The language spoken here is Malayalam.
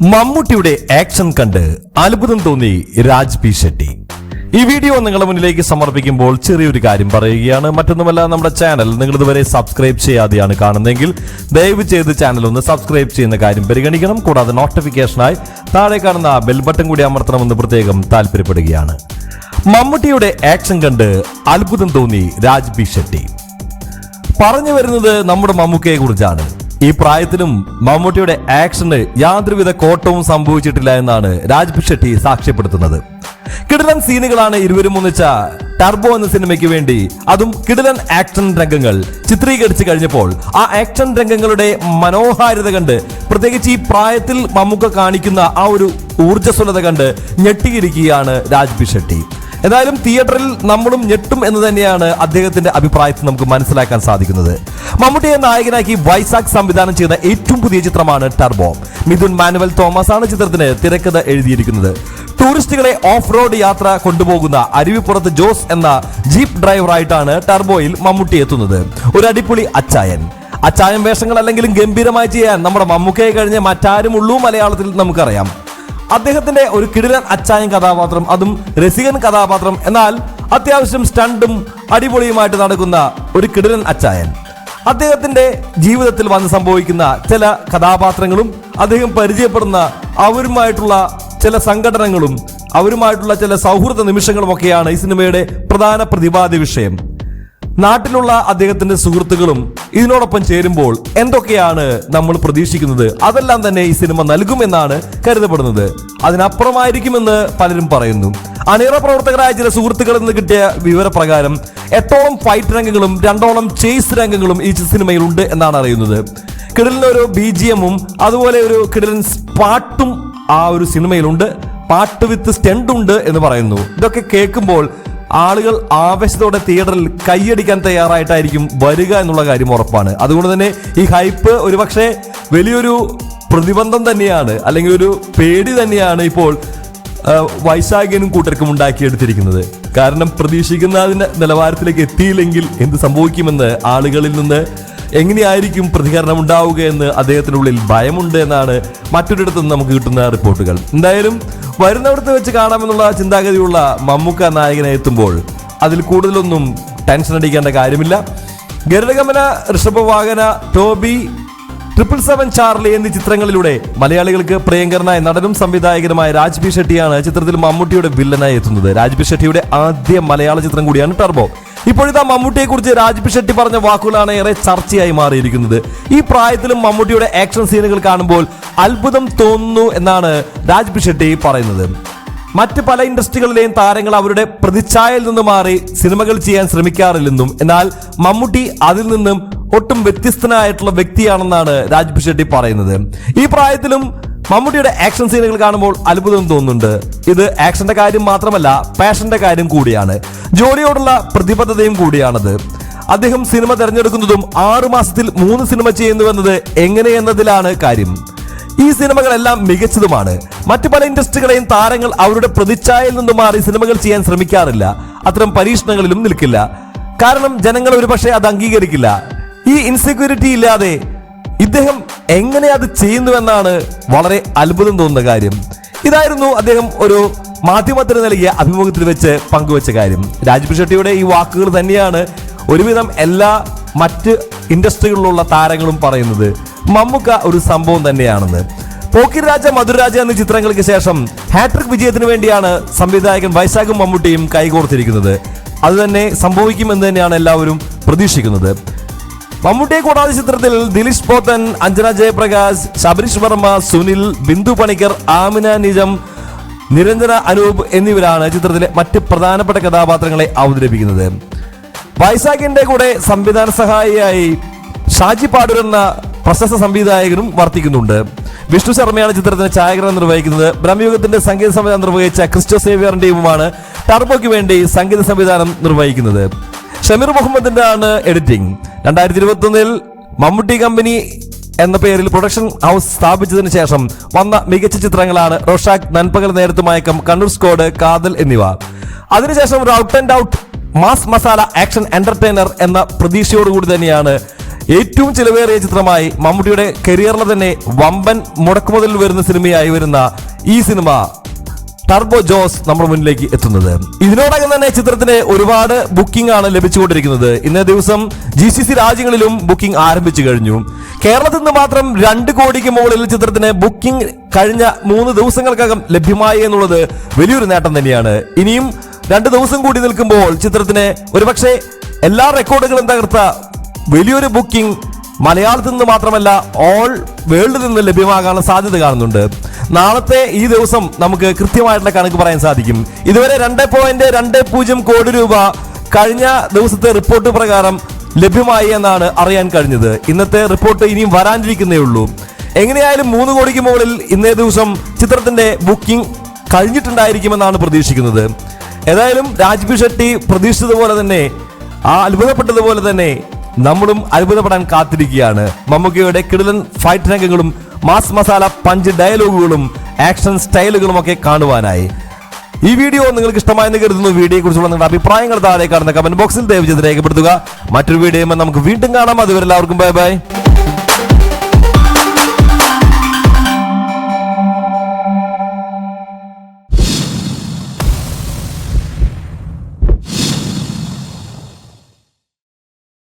മമ്മൂട്ടിയുടെ ആക്ഷൻ കണ്ട് അത്ഭുതം തോന്നി രാജ് പി ഷെട്ടി. ഈ വീഡിയോ നിങ്ങളുടെ മുന്നിലേക്ക് സമർപ്പിക്കുമ്പോൾ ചെറിയൊരു കാര്യം പറയുകയാണ്. മറ്റൊന്നുമല്ല നമ്മുടെ ചാനൽ നിങ്ങൾ ഇതുവരെ സബ്സ്ക്രൈബ് ചെയ്യാതെയാണ് കാണുന്നതെങ്കിൽ ദയവ് ചെയ്ത് ചാനൽ ഒന്ന് സബ്സ്ക്രൈബ് ചെയ്യുന്ന കാര്യം പരിഗണിക്കണം. കൂടാതെ നോട്ടിഫിക്കേഷനായി താഴെ കാണുന്ന ബെൽ ബട്ടൺ കൂടി അമർത്തണമെന്ന് പ്രത്യേകം താല്പര്യപ്പെടുകയാണ്. മമ്മൂട്ടിയുടെ ആക്ഷൻ കണ്ട് അത്ഭുതം തോന്നി രാജ് പി ഷെട്ടി. പറഞ്ഞു വരുന്നത് നമ്മുടെ മമ്മൂക്കയെ കുറിച്ചാണ്. ഈ പ്രായത്തിലും മമ്മൂട്ടിയുടെ ആക്ഷന് യാതൊരുവിധ കോട്ടവും സംഭവിച്ചിട്ടില്ല എന്നാണ് രാജ് ഷെട്ടി സാക്ഷ്യപ്പെടുത്തുന്നത്. കിടലൻ സീനുകളാണ് ഇരുവരും ഒന്നിച്ച ടർബോ എന്ന സിനിമയ്ക്ക് വേണ്ടി അതും കിടലൻ ആക്ഷൻ രംഗങ്ങൾ ചിത്രീകരിച്ചു കഴിഞ്ഞപ്പോൾ ആ ആക്ഷൻ രംഗങ്ങളുടെ മനോഹാരിത കണ്ട് പ്രത്യേകിച്ച് ഈ പ്രായത്തിൽ മമ്മൂക്ക കാണിക്കുന്ന ആ ഒരു ഊർജസ്വലത കണ്ട് ഞെട്ടിയിരിക്കുകയാണ് രാജ് ഷെട്ടി എന്തായാലും തിയേറ്ററിൽ നമ്മളും ഞെട്ടും എന്ന് തന്നെയാണ് അദ്ദേഹത്തിന്റെ അഭിപ്രായത്തിൽ നമുക്ക് മനസ്സിലാക്കാൻ സാധിക്കുന്നത്. മമ്മൂട്ടിയെ നായകനാക്കി വൈസാഖ് സംവിധാനം ചെയ്ത ഏറ്റവും പുതിയ ചിത്രമാണ് ടർബോ മിഥുൻ മാനുവൽ തോമസ് ആണ് ചിത്രത്തിന് തിരക്കഥ എഴുതിയിരിക്കുന്നത്. ടൂറിസ്റ്റുകളെ ഓഫ് റോഡ് യാത്ര കൊണ്ടുപോകുന്ന അരുവിപ്പുറത്ത് ജോസ് എന്ന ജീപ്പ് ഡ്രൈവറായിട്ടാണ് ടർബോയിൽ മമ്മൂട്ടി എത്തുന്നത്. ഒരു അടിപൊളി അച്ചായൻ. അച്ചായൻ വേഷങ്ങൾ അല്ലെങ്കിലും ഗംഭീരമായി ചെയ്യാൻ നമ്മുടെ മമ്മൂക്കയെ കഴിഞ്ഞ് മറ്റാരും ഉള്ളൂ മലയാളത്തിൽ നമുക്കറിയാം. അദ്ദേഹത്തിന്റെ ഒരു കിടിലൻ അച്ചായൻ കഥാപാത്രം അതും രസികൻ കഥാപാത്രം. എന്നാൽ അത്യാവശ്യം സ്റ്റണ്ടും അടിപൊളിയുമായിട്ട് നടക്കുന്ന ഒരു കിടിലൻ അച്ചായൻ. അദ്ദേഹത്തിന്റെ ജീവിതത്തിൽ വന്ന് സംഭവിക്കുന്ന ചില കഥാപാത്രങ്ങളും അദ്ദേഹം പരിചയപ്പെടുന്ന അവരുമായിട്ടുള്ള ചില സംഘടനകളും അവരുമായിട്ടുള്ള ചില സൗഹൃദ നിമിഷങ്ങളുമൊക്കെയാണ് ഈ സിനിമയുടെ പ്രധാന പ്രതിപാദ്യ വിഷയം. നാട്ടിലുള്ള അദ്ദേഹത്തിന്റെ സുഹൃത്തുക്കളും ഇതിനോടൊപ്പം ചേരുമ്പോൾ എന്തൊക്കെയാണ് നമ്മൾ പ്രതീക്ഷിക്കുന്നത്? അതെല്ലാം തന്നെ ഈ സിനിമ നൽകുമെന്നാണ് കരുതപ്പെടുന്നത്. അതിനപ്പുറമായിരിക്കുമെന്ന് പലരും പറയുന്നു. അണിയറ പ്രവർത്തകരായ ചില സുഹൃത്തുക്കളിൽ നിന്ന് കിട്ടിയ വിവരപ്രകാരം എട്ടോളം ഫൈറ്റ് രംഗങ്ങളും രണ്ടോളം ചേസ് രംഗങ്ങളും ഈ സിനിമയിൽ ഉണ്ട് എന്നാണ് അറിയുന്നത്. കിടലിന് ഒരു ബി ജി എമ്മും അതുപോലെ ഒരു കിടലൻ പാട്ടും ആ ഒരു സിനിമയിലുണ്ട്. പാട്ട് വിത്ത് സ്റ്റെൻഡ് ഉണ്ട് എന്ന് പറയുന്നു. ഇതൊക്കെ കേൾക്കുമ്പോൾ ആളുകൾ ആവേശത്തോടെ തിയേറ്ററിൽ കൈയടിക്കാൻ തയ്യാറായിട്ടായിരിക്കും വരിക എന്നുള്ള കാര്യം ഉറപ്പാണ്. അതുകൊണ്ട് തന്നെ ഈ ഹൈപ്പ് ഒരുപക്ഷെ വലിയൊരു പ്രതിബന്ധം തന്നെയാണ് അല്ലെങ്കിൽ ഒരു പേടി തന്നെയാണ് ഇപ്പോൾ വൈശാഖനും കൂട്ടർക്കും ഉണ്ടാക്കിയെടുത്തിരിക്കുന്നത്. കാരണം പ്രതീക്ഷിക്കുന്ന അതിന്റെ നിലവാരത്തിലേക്ക് എത്തിയില്ലെങ്കിൽ എന്ത് സംഭവിക്കുമെന്ന് ആളുകളിൽ നിന്ന് എങ്ങനെയായിരിക്കും പ്രതികരണം ഉണ്ടാവുക എന്ന് അദ്ദേഹത്തിനുള്ളിൽ ഭയമുണ്ട് എന്നാണ് മറ്റൊരിടത്തുനിന്ന് നമുക്ക് കിട്ടുന്ന റിപ്പോർട്ടുകൾ. എന്തായാലും വരുന്നിടത്ത് വെച്ച് കാണാമെന്നുള്ള ചിന്താഗതിയുള്ള മമ്മൂക്ക നായകനെ എത്തുമ്പോൾ അതിൽ കൂടുതലൊന്നും ടെൻഷൻ അടിക്കേണ്ട കാര്യമില്ല. ഗരുഡഗമന ഋഷഭ വാഹന ടോബി ട്രിപ്പിൾ സെവൻ ചാർലി എന്നീ ചിത്രങ്ങളിലൂടെ മലയാളികൾക്ക് പ്രിയങ്കരനായ നടനും സംവിധായകനുമായ രാജ്ബി ഷെട്ടിയാണ് ചിത്രത്തിൽ മമ്മൂട്ടിയുടെ വില്ലനായി എത്തുന്നത്. രാജ്ബി ഷെട്ടിയുടെ ആദ്യ മലയാള ചിത്രം കൂടിയാണ് ടർബോ ഇപ്പോഴത്തെ മമ്മൂട്ടിയെ കുറിച്ച് രാജ്ബി ഷെട്ടി പറഞ്ഞ വാക്കുകളാണ് ഏറെ ചർച്ചയായി മാറിയിരിക്കുന്നത്. ഈ പ്രായത്തിലും മമ്മൂട്ടിയുടെ ആക്ഷൻ സീനുകൾ കാണുമ്പോൾ അത്ഭുതം തോന്നുന്നു എന്നാണ് രാജ്ബി ഷെട്ടി പറയുന്നത്. മറ്റ് പല ഇൻഡസ്ട്രികളിലെയും താരങ്ങൾ അവരുടെ പ്രതിച്ഛായയിൽ നിന്ന് മാറി സിനിമകൾ ചെയ്യാൻ ശ്രമിക്കാറില്ലെന്നും എന്നാൽ മമ്മൂട്ടി അതിൽ നിന്നും ഒട്ടും വ്യത്യസ്തനായിട്ടുള്ള വ്യക്തിയാണെന്നാണ് രാജ് ഷെട്ടി പറയുന്നത്. ഈ പ്രായത്തിലും മമ്മൂട്ടിയുടെ ആക്ഷൻ സീനുകൾ കാണുമ്പോൾ അത്ഭുതം തോന്നുന്നുണ്ട്. ഇത് ആക്ഷന്റെ കാര്യം മാത്രമല്ല പാഷന്റെ കാര്യം കൂടിയാണ്. ജോലിയോടുള്ള പ്രതിബദ്ധതയും കൂടിയാണത്. അദ്ദേഹം സിനിമ തിരഞ്ഞെടുക്കുന്നതും ആറു മാസത്തിൽ മൂന്ന് സിനിമ ചെയ്യുന്നുവെന്നത് എങ്ങനെയെന്നതിലാണ് കാര്യം. ഈ സിനിമകളെല്ലാം മികച്ചതുമാണ്. മറ്റു പല ഇൻഡസ്ട്രികളെയും താരങ്ങൾ അവരുടെ പ്രതിച്ഛായയിൽ നിന്ന് മാറി സിനിമകൾ ചെയ്യാൻ ശ്രമിക്കാറില്ല. അത്തരം പരീക്ഷണങ്ങളിലും നിൽക്കില്ല. കാരണം ജനങ്ങൾ ഒരുപക്ഷെ അത് അംഗീകരിക്കില്ല. ഈ ഇൻസെക്യൂരിറ്റി ഇല്ലാതെ ഇദ്ദേഹം എങ്ങനെ അത് ചെയ്യുന്നുവെന്നാണ് വളരെ അത്ഭുതം തോന്നുന്ന കാര്യം. ഇതായിരുന്നു അദ്ദേഹം ഒരു മാധ്യമത്തിന് നൽകിയ അഭിമുഖത്തിൽ വെച്ച് പങ്കുവച്ച കാര്യം. രാജ്ബി ഷെട്ടിയുടെ ഈ വാക്കുകൾ തന്നെയാണ് ഒരുവിധം എല്ലാ മറ്റ് ഇൻഡസ്ട്രികളിലുള്ള താരങ്ങളും പറയുന്നത്. മമ്മുക്ക ഒരു സംഭവം തന്നെയാണെന്ന്. പോക്കിർ രാജ മധുരരാജ എന്നീ ചിത്രങ്ങൾക്ക് ശേഷം ഹാട്രിക് വിജയത്തിന് വേണ്ടിയാണ് സംവിധായകൻ വൈശാഖും മമ്മൂട്ടിയും കൈകോർത്തിരിക്കുന്നത്. അത് തന്നെ സംഭവിക്കുമെന്ന് തന്നെയാണ് എല്ലാവരും പ്രതീക്ഷിക്കുന്നത്. മമ്മൂട്ടിയെ കൂടാതെ ചിത്രത്തിൽ ദിലീഷ് പോത്തൻ അഞ്ജന ജയപ്രകാശ് ശബരീഷ് വർമ്മ സുനിൽ ബിന്ദു പണിക്കർ ആമിന നിജം നിരഞ്ജന അനൂപ് എന്നിവരാണ് ചിത്രത്തിലെ മറ്റ് പ്രധാനപ്പെട്ട കഥാപാത്രങ്ങളെ അവതരിപ്പിക്കുന്നത്. വൈശാഖിന്റെ കൂടെ സംവിധാന സഹായിയായി ഷാജി പാടൂർ എന്ന പ്രശസ്ത സംവിധായകനും വർത്തിക്കുന്നുണ്ട്. വിഷ്ണു ശർമ്മയാണ് ചിത്രത്തിന് ഛായാഗ്രഹം നിർവഹിക്കുന്നത്. ബ്രഹ്മയുഗത്തിന്റെ സംഗീത സംവിധാനം നിർവഹിച്ച ക്രിസ്റ്റോ സേവിയറിന്റെ ടീമുമാണ് ടർബോയ്ക്ക് വേണ്ടി സംഗീത സംവിധാനം നിർവഹിക്കുന്നത്. ഷമീർ മുഹമ്മദിന്റെ ആണ് എഡിറ്റിംഗ്. രണ്ടായിരത്തി ഇരുപത്തി ഒന്നിൽ മമ്മൂട്ടി കമ്പനി എന്ന പേരിൽ പ്രൊഡക്ഷൻ ഹൗസ് സ്ഥാപിച്ചതിന് ശേഷം വന്ന മികച്ച ചിത്രങ്ങളാണ് റോഷാക് നൻപകൽ നേരത്തെ മയക്കം കണ്ണൂർ സ്കോഡ് കാതൽ എന്നിവ. അതിനുശേഷം ഒരു out and out mass masala action entertainer എന്ന പ്രതീക്ഷയോടുകൂടി തന്നെയാണ് ഏറ്റവും ചിലവേറിയ ചിത്രമായി മമ്മൂട്ടിയുടെ കരിയറിലെ തന്നെ വമ്പൻ മുടക്കുമുതൽ വരുന്ന സിനിമയായി വരുന്ന ഈ സിനിമ. ടർബോ ജോസ് നമ്മുടെ മുന്നിലേക്ക് എത്തുന്നത്. ഇതിനോടകം തന്നെ ചിത്രത്തിന് ഒരുപാട് ബുക്കിംഗ് ആണ് ലഭിച്ചുകൊണ്ടിരിക്കുന്നത്. ഇന്നേ ദിവസം ജി സി സി രാജ്യങ്ങളിലും ബുക്കിംഗ് ആരംഭിച്ചു കഴിഞ്ഞു. കേരളത്തിൽ നിന്ന് മാത്രം രണ്ട് കോടിക്ക് മുകളിൽ ചിത്രത്തിന് ബുക്കിംഗ് കഴിഞ്ഞ മൂന്ന് ദിവസങ്ങൾക്കകം ലഭ്യമായി എന്നുള്ളത് വലിയൊരു നേട്ടം തന്നെയാണ്. ഇനിയും രണ്ട് ദിവസം കൂടി നിൽക്കുമ്പോൾ ചിത്രത്തിന് ഒരുപക്ഷെ എല്ലാ റെക്കോർഡുകളും തകർത്ത വലിയൊരു ബുക്കിംഗ് മലയാളത്തിൽ നിന്ന് മാത്രമല്ല ഓൾ വേൾഡിൽ നിന്ന് ലഭ്യമാകാനുള്ള സാധ്യത കാണുന്നുണ്ട്. നാളത്തെ ഈ ദിവസം നമുക്ക് കൃത്യമായിട്ടുള്ള കണക്ക് പറയാൻ സാധിക്കും. ഇതുവരെ രണ്ട് പോയിന്റ് രണ്ട് പൂജ്യം കോടി രൂപ കഴിഞ്ഞ ദിവസത്തെ റിപ്പോർട്ട് പ്രകാരം ലഭ്യമായി എന്നാണ് അറിയാൻ കഴിഞ്ഞത്. ഇന്നത്തെ റിപ്പോർട്ട് ഇനിയും വരാനിരിക്കുന്നേ ഉള്ളൂ. എങ്ങനെയായാലും മൂന്ന് കോടിക്ക് മുകളിൽ ഇന്നേ ദിവസം ചിത്രത്തിന്റെ ബുക്കിംഗ് കഴിഞ്ഞിട്ടുണ്ടായിരിക്കുമെന്നാണ് പ്രതീക്ഷിക്കുന്നത്. ഏതായാലും രാജ്ബി ഷെട്ടി പ്രതീക്ഷിച്ചതുപോലെ തന്നെ ആ അത്ഭുതപ്പെട്ടതുപോലെ തന്നെ നമ്മളും അത്ഭുതപ്പെടാൻ കാത്തിരിക്കുകയാണ്. മമ്മൂക്കയുടെ കിടലൻ ഫൈറ്റ് രംഗങ്ങളും മാസ് മസാല പഞ്ച് ഡയലോഗുകളും ആക്ഷൻ സ്റ്റൈലുകളും ഒക്കെ കാണുവാനായി. ഈ വീഡിയോ നിങ്ങൾക്ക് ഇഷ്ടമായെന്ന് കരുതുന്നു. വീഡിയോയെ കുറിച്ചുള്ള നിങ്ങളുടെ അഭിപ്രായങ്ങൾ താഴെ കാണുന്ന കമന്റ് ബോക്സിൽ ദയവ് ചെയ്ത് രേഖപ്പെടുത്തുക. മറ്റൊരു വീഡിയോ നമുക്ക് വീണ്ടും കാണാം. അതുവരെ എല്ലാവർക്കും ബൈ ബൈ